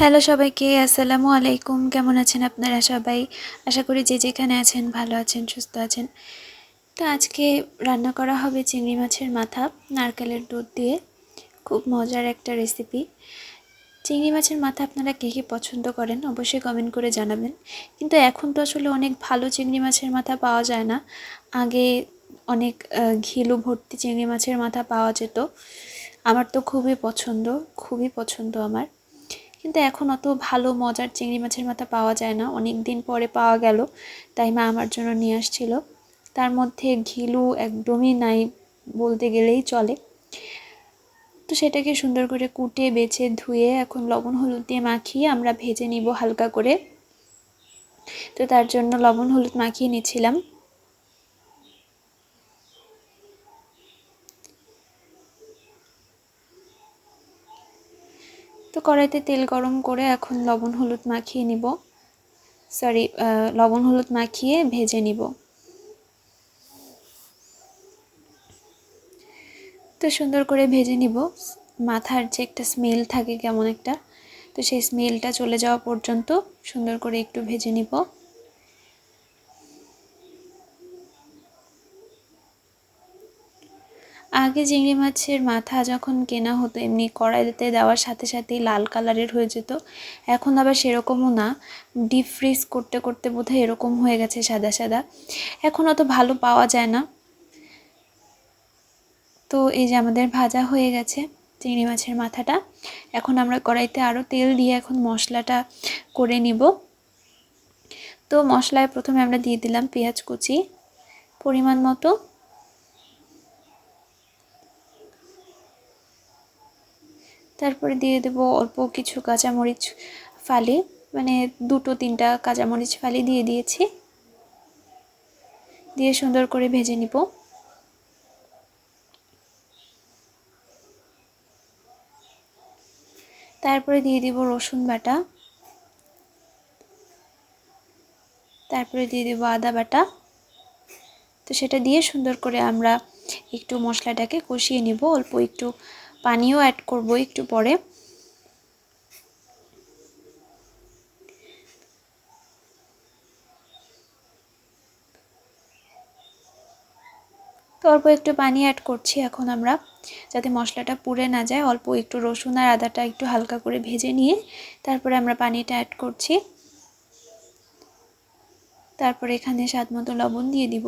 Hello সবাইকে, আসসালামু আলাইকুম। কেমন আছেন আপনারা সবাই? আশা করি যে যেখানে আছেন, ভালো আছেন, সুস্থ আছেন। তো আজকে রান্না করা হবে চিংড়ি মাছের মাথা, নারকেলের দুধ দিয়ে। খুব মজার একটা রেসিপি চিংড়ি মাছের মাথা আপনারা কে কী পছন্দ করেন অবশ্যই কমেন্ট করে জানাবেন। কিন্তু এখন তো আসলে অনেক ভালো চিংড়ি মাছের মাথা পাওয়া যায় না। আগে অনেক ঘিলু ভর্তি চিংড়ি মাছের মাথা পাওয়া যেত। আমার তো খুবই পছন্দ খুবই পছন্দ আমার। কিন্তু এখন অত ভালো মজার চিংড়ি মাছের মাথা পাওয়া যায় না। অনেক দিন পরে পাওয়া গেল, তাই মা আমার জন্য নিয়ে আসছিল। তার মধ্যে ঘিলু একদমই নাই বলতে গেলেই চলে। তো সেটাকে সুন্দর করে কুটে, বেছে, ধুয়ে, এখন লবণ হলুদ দিয়ে মাখিয়ে আমরা ভেজে নিব হালকা করে। তো তার জন্য লবণ হলুদ মাখিয়ে নিচ্ছিলাম। তো কড়াইতে তেল গরম করে এখন লবণ, হলুদ মাখিয়ে নিব। সরি লবণ, হলুদ মাখিয়ে ভেজে নিব। তো সুন্দর করে ভেজে নিব। মাথার যে একটা স্মেল থাকে কেমন একটা, তো সেই স্মেলটা চলে যাওয়া পর্যন্ত সুন্দর করে একটু ভেজে নিব। আগে চিংড়ি মাছের মাথা যখন কেনা হতো, এমনি কড়াইতে দেওয়ার সাথে সাথেই লাল কালারের হয়ে যেত। এখন আবার সেরকমও না। ডিপ ফ্রিজ করতে করতে বোধহয় এরকম হয়ে গেছে সাদা সাদা। এখন অত ভালো পাওয়া যায় না। তো এই যে আমাদের ভাজা হয়ে গেছে চিংড়ি মাছের মাথাটা। এখন আমরা কড়াইতে আরও তেল দিয়ে এখন মশলাটা করে নিব। তো মশলায় প্রথমে আমরা দিয়ে দিলাম পেঁয়াজ কুচি। পরিমাণ মতো। তারপরে দিয়ে দেব অল্প কিছু কাঁচামরিচ ফালি মানে দুটো তিনটা কাঁচামরিচ ফালি দিয়ে দিয়েছি। দিয়ে সুন্দর করে ভেজে নিব। তারপরে দিয়ে দিব রসুন বাটা। তারপরে দিয়ে দেবো আদা বাটা। তো সেটা দিয়ে সুন্দর করে আমরা একটু মশলাটাকে কষিয়ে নিব, অল্প একটু পানিও অ্যাড করব একটু পরে। অল্প একটু পানি অ্যাড করছি এখন আমরা, যাতে মশলাটা পুড়ে না যায়। অল্প একটু রসুন আর আদাটা একটু হালকা করে ভেজে নিয়ে তারপরে আমরা পানিটা অ্যাড করছি। তারপরে এখানে স্বাদ মতো লবণ দিয়ে দিব।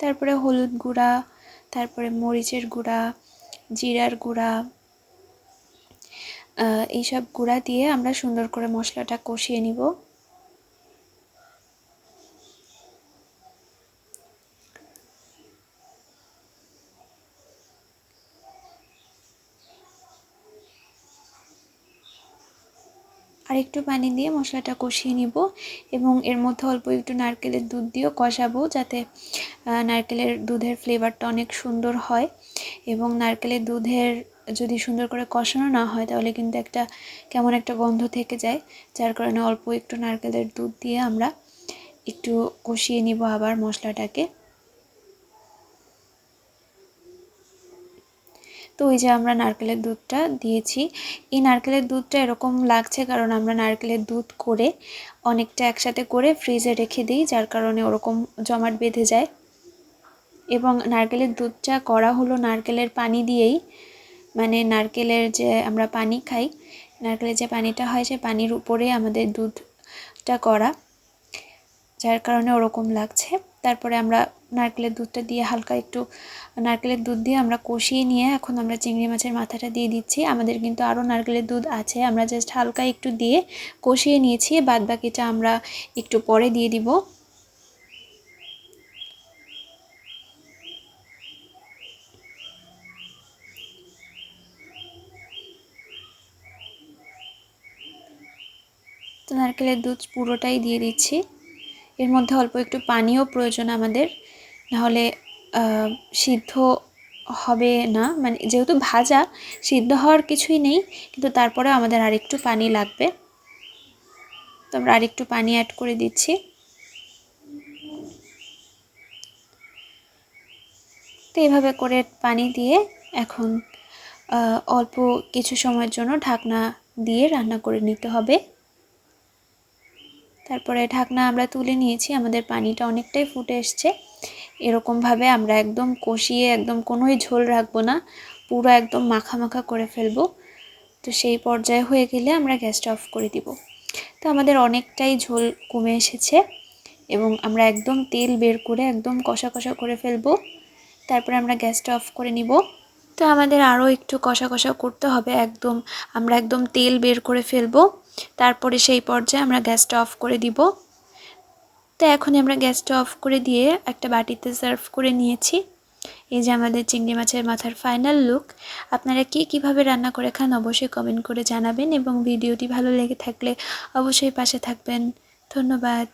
তারপরে হলুদ গুঁড়া, তারপরে মরিচের গুঁড়া, জিরার গুঁড়া এইসব গুঁড়া দিয়ে আমরা সুন্দর করে মশলাটা কষিয়ে নিব। আর একটু পানি দিয়ে মশলাটা কষিয়ে নিব এবং এর মধ্যে অল্প একটু নারকেলের দুধ দিয়েও কষাবো যাতে নারকেলের দুধের ফ্লেভারটা অনেক সুন্দর হয় এবং নারকেলের দুধের যদি সুন্দর করে কষানো না হয় তাহলে কিন্তু একটা কেমন একটা গন্ধ থেকে যায়, যার কারণে অল্প একটু নারকেলের দুধ দিয়ে আমরা একটু কষিয়ে নিব আবার মশলাটাকে। তো ওই যে আমরা নারকেলের দুধটা দিয়েছি। এই নারকেলের দুধটা এরকম লাগছে কারণ আমরা নারকেলের দুধ করে অনেকটা একসাথে করে ফ্রিজে রেখে দিই, যার কারণে ওরকম জমাট বেঁধে যায়। এবং নারকেলের দুধটা করা হলো নারকেলের পানি দিয়েই। মানে নারকেলের যে আমরা পানি খাই, নারকেলের যে পানিটা হয় সে পানির উপরে আমাদের দুধটা করা, যার কারণে ওরকম লাগছে। তারপরে আমরা নারকেলের দুধটা দিয়ে হালকা একটু, নারকেলের দুধ দিয়ে আমরা কষিয়ে নিয়ে এখন আমরা চিংড়ি মাছের মাথাটা দিয়ে দিচ্ছি। আমাদের কিন্তু আরও নারকেলের দুধ আছে, আমরা জাস্ট হালকা একটু দিয়ে কষিয়ে নিয়েছি বাদ বাকিটা আমরা একটু পরে দিয়ে দিব। তো নারকেলের দুধ পুরোটাই দিয়ে দিচ্ছি। এর মধ্যে অল্প একটু পানিও প্রয়োজন আমাদের। নাহলে সিদ্ধ হবে না। মানে যেহেতু ভাজা, সিদ্ধ হওয়ার কিছুই নেই, কিন্তু তারপরে আমাদের আরেকটু পানি লাগবে। তো আমরা আরেকটু পানি অ্যাড করে দিচ্ছি। তো এইভাবে করে পানি দিয়ে এখন অল্প কিছু সময়ের জন্য ঢাকনা দিয়ে রান্না করে নিতে হবে। তারপরে ঢাকনা আমরা তুলে নিয়েছি, আমাদের পানিটা অনেকটাই ফুটে এসছে। এরকমভাবে আমরা একদম কষিয়ে, একদম কোনোই ঝোল রাখব না, পুরো একদম মাখা মাখা করে ফেলব। তো সেই পর্যায়ে হয়ে গেলে আমরা গ্যাসটা অফ করে দিব। তো আমাদের অনেকটাই ঝোল কমে এসেছে এবং আমরা একদম তেল বের করে একদম কষা কষা করে ফেলব। তারপরে আমরা গ্যাসটা অফ করে নিব। তো আমাদের আরও একটু কষা কষা করতে হবে, একদম আমরা একদম তেল বের করে ফেলব। তারপরে সেই পর্যায়ে আমরা গ্যাসটা অফ করে দিব। তো এখন আমরা গ্যাসটা অফ করে দিয়ে একটা বাটিতে সার্ভ করে নিয়েছি। এই যে আমাদের চিংড়ি মাছের মাথার ফাইনাল লুক। আপনারা কি কীভাবে রান্না করে খান অবশ্যই কমেন্ট করে জানাবেন এবং ভিডিওটি ভালো লেগে থাকলে অবশ্যই পাশে থাকবেন। ধন্যবাদ।